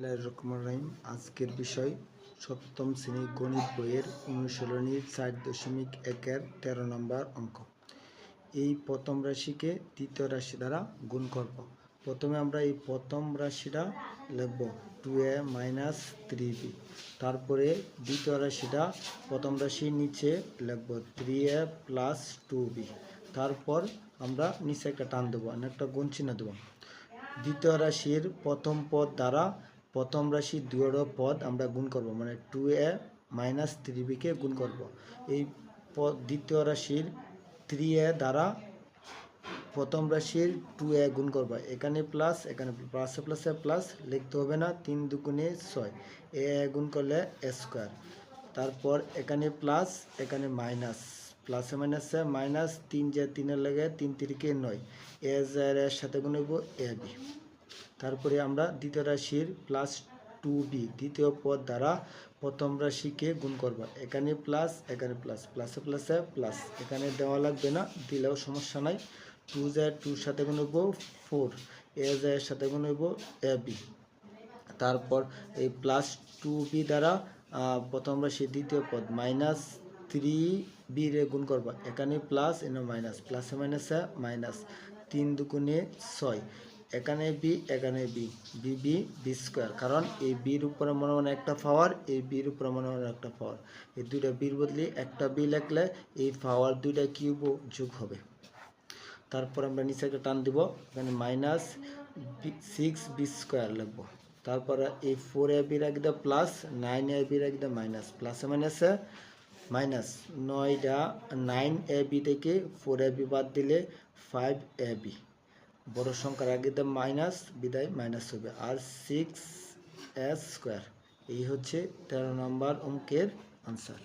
বিসমিল্লাহির রহিম। আজকের বিষয়, সপ্তম শ্রেণি গণিত বইয়ের অনুশীলনীর চার দশমিক একের তেরো নম্বর অঙ্ক। এই প্রথম রাশিকে দ্বিতীয় রাশি দ্বারা গুণ করব। প্রথমে আমরা এই প্রথম রাশিটা লিখব two A minus three B তারপরে দ্বিতীয় রাশিটা প্রথম রাশির নিচে লিখব three A plus two B তারপর আমরা নিচে একটা টান দেবো একটা গুণ চিহ্ন দেবো। দ্বিতীয় রাশির প্রথম পদ দ্বারা প্রথম রাশির দুয়েরও পদ আমরা গুণ করব মানে টু এ মাইনাস থ্রি বিকে গুণ করব। এই পদ, দ্বিতীয় রাশির থ্রি এ দ্বারা প্রথম রাশির টু এ গুণ করবা। এখানে প্লাস এখানে প্লাসে প্লাসে প্লাস লিখতে হবে না, তিন দুগুণে ছয়। এ গুণ করলে এ স্কোয়ার তারপর এখানে প্লাস এখানে মাইনাস প্লাসে মাইনাসে মাইনাস তিন যে তিনের লেগে তিন তিরিকে নয়। এ এর সাথে গুণ হইব এ বি তারপরে আমরা দ্বিতীয় রাশির প্লাস টু বি দ্বিতীয় পদ দ্বারা প্রথম রাশিকে গুণ করবা। এখানে প্লাস এখানে প্লাস প্লাসে প্লাসে প্লাস এখানে দেওয়া লাগবে না, দিলেও সমস্যা নাই। টু যায় টুর সাথে গুণ হইব ফোর এ যায় সাথে গুণ হইব এ বি তারপর এই প্লাস টু বি দ্বারা প্রথম রাশি দ্বিতীয় পদ মাইনাস থ্রি বি রে গুণ করবা। এখানে প্লাস এনে মাইনাস প্লাসে মাইনাসে মাইনাস তিন দুগুণে ছয়। এখানে বি এখানে B B B B square কারণ এই বির উপরে মনে মনে একটা পাওয়ার এই বির উপরে মনে মনে একটা পাওয়ার এই দুইটা বির বদলে একটা বি লিখলে এই পাওয়ার দুইটা কিউব যোগ হবে। তারপর আমরা নিচে একটা টান দিব, এখানে মাইনাস সিক্স বি স্কোয়ার লিখব, তারপরে এই ফোর এ বি রাখতে প্লাস নাইন এ বি রাখতে মাইনাস প্লাসে মাইনাসে মাইনাস নয়টা নাইন এ বি থেকে ফোর এ বি বাদ দিলে ফাইভ এ বি বড় সংখ্যার আগে তো মাইনাস, বিদায় মাইনাস হবে। আর সিক্স এস স্কোয়ার এই হচ্ছে তেরো নম্বর অঙ্কের আনসার